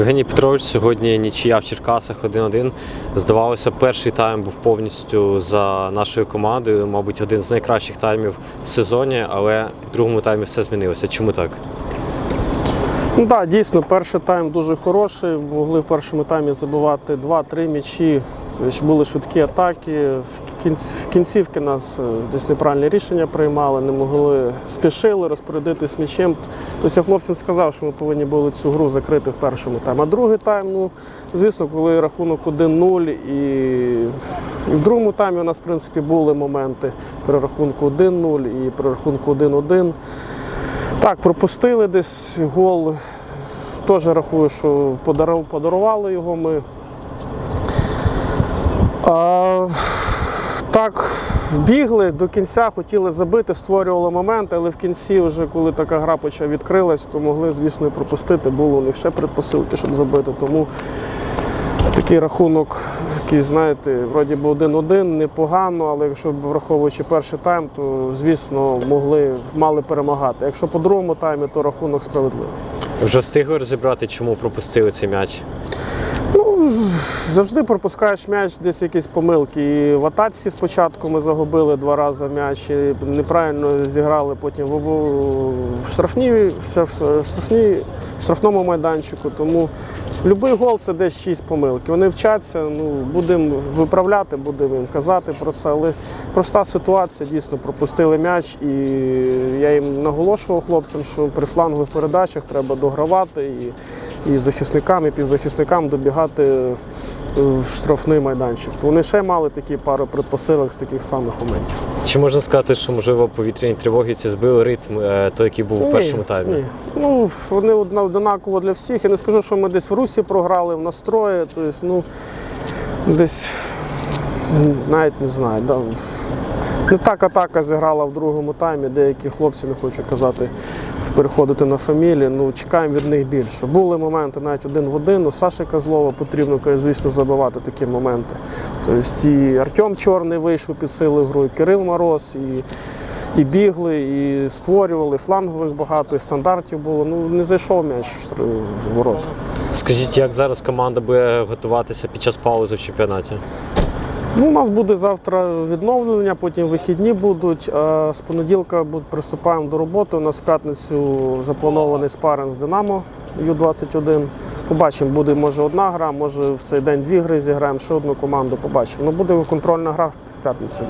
Євгеній Петрович, сьогодні нічия в Черкасах 1-1. Здавалося, перший тайм був повністю за нашою командою, мабуть, один з найкращих таймів в сезоні, але в другому таймі все змінилося. Чому так? Ну так, дійсно, перший тайм дуже хороший. Могли в першому таймі забивати 2-3 м'ячі. Тобто були швидкі атаки. В кінцівки нас е, десь неправильні рішення приймали, не могли спішили розпорядитись м'ячем. Тобто я хлопцям сказав, що ми повинні були цю гру закрити в першому таймі. А другий тайм, ну, звісно, коли рахунок 1-0 і, і в другому таймі у нас, в принципі, були моменти при рахунку 1-0 і при рахунку 1-1. Так, пропустили десь гол. Теж рахую, що подарували, його ми. А, так, бігли до кінця, хотіли забити, створювали моменти, але в кінці, вже коли така гра почала відкрилась, то могли, звісно, пропустити. Було у них ще предпосилки, щоб забити. Тому такий рахунок, який, знаєте, вроді би 1-1, непогано, але якщо враховуючи перший тайм, то звісно могли мали перемагати. Якщо по другому таймі, то рахунок справедливий. Вже встигли розібрати, чому пропустили цей м'яч? Завжди пропускаєш м'яч, десь якісь помилки. І в атаці спочатку ми загубили два рази м'яч, і неправильно зіграли потім в, в, штрафній, в штрафній, в штрафному майданчику. Тому будь-який гол це десь шість помилки. Вони вчаться, ну, будемо виправляти, будемо їм казати про це. Але проста ситуація, дійсно, пропустили м'яч, і я їм наголошував хлопцям, що при флангових передачах треба догравати і, і захисникам, і півзахисникам добігати в штрафний майданчик. Вони ще мали такі пару предпосилок з таких самих моментів. Чи можна сказати, що можливо повітряні тривоги це збили ритм, е, той, який був у першому таймі? Ні. Ну, вони одна- однаково для всіх. Я не скажу, що ми десь в русі програли в настрої. Тобто, ну, десь навіть не знаю. Да. Не так атака зіграла в другому таймі. Деякі хлопці, не хочу казати, переходити на фамілії. Ну, чекаємо від них більше. Були моменти навіть один в один. У Саші Козлова потрібно, звісно, забивати такі моменти. Тобто і Артем Чорний вийшов під силу гру, і Кирил Мороз, і, і бігли, і створювали, флангових багато, і стандартів було. Ну, не зайшов м'яч в ворота. Скажіть, як зараз команда буде готуватися під час паузи в чемпіонаті? Ну, у нас буде завтра відновлення, потім вихідні будуть. А з понеділка приступаємо до роботи. У нас в п'ятницю запланований спаринг з Динамо Ю-21. Побачимо, буде може одна гра, може в цей день дві гри зіграємо, ще одну команду побачимо. Ну, буде контрольна гра в п'ятницю.